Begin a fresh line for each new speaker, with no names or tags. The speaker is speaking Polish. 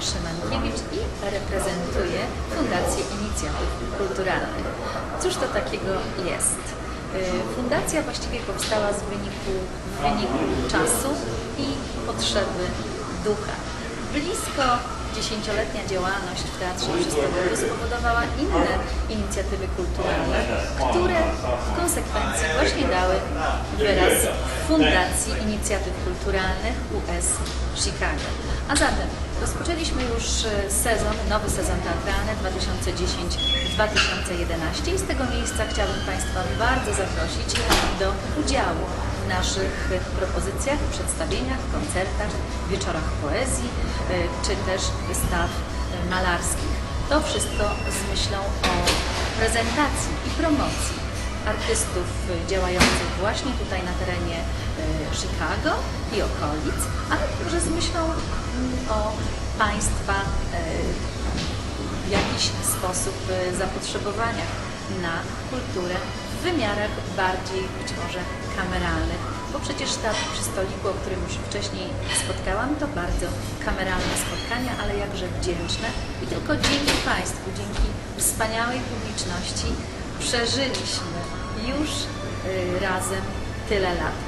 Szymankiewicz i reprezentuję Fundację Inicjatyw Kulturalnych. Cóż to takiego jest? Y, Fundacja właściwie powstała z wyniku, wyniku czasu i potrzeby ducha. Blisko dziesięcioletnia działalność w Teatrze Przystawowym spowodowała inne inicjatywy kulturalne, które w konsekwencji właśnie dały wyraz Fundacji Inicjatyw Kulturalnych US Chicago. A zatem rozpoczęliśmy już e, sezon, nowy sezon teatralny 2010-2011 i z tego miejsca chciałabym Państwa bardzo zaprosić do udziału w naszych propozycjach, przedstawieniach, koncertach, wieczorach poezji e, czy też wystaw e, malarskich. To wszystko z myślą o prezentacji i promocji artystów działających właśnie tutaj na terenie Chicago i okolic, ale także z myślą o Państwa e, w jakiś sposób e, zapotrzebowaniach na kulturę w wymiarach bardziej być może kameralnych, bo przecież teatr przy stoliku, o którym już wcześniej spotkałam, to bardzo kameralne spotkania, ale jakże wdzięczne i tylko dzięki Państwu, dzięki wspaniałej publiczności przeżyliśmy już y, razem tyle lat.